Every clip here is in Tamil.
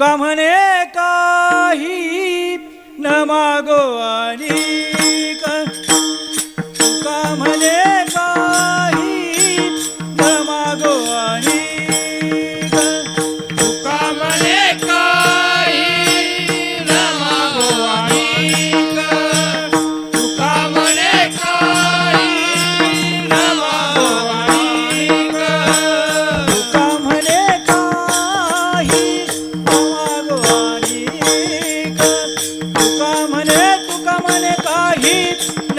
कमने का ही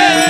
Yeah.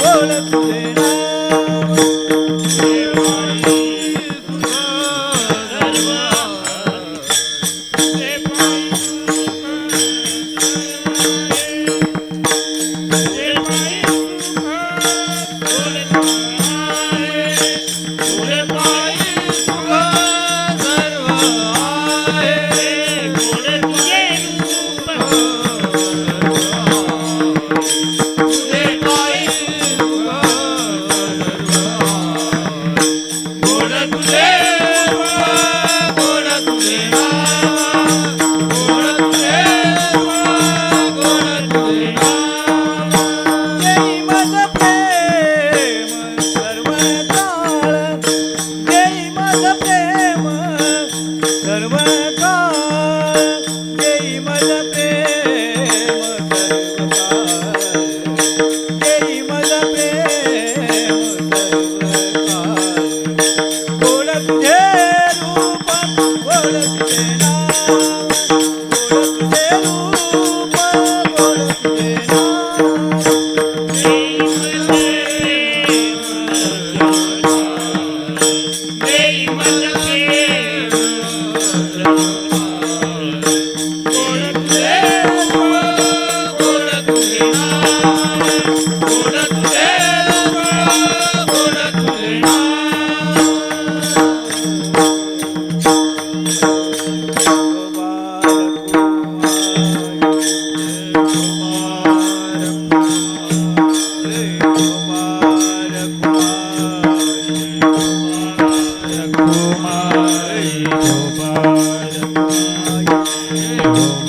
போல Thank you. Thank you.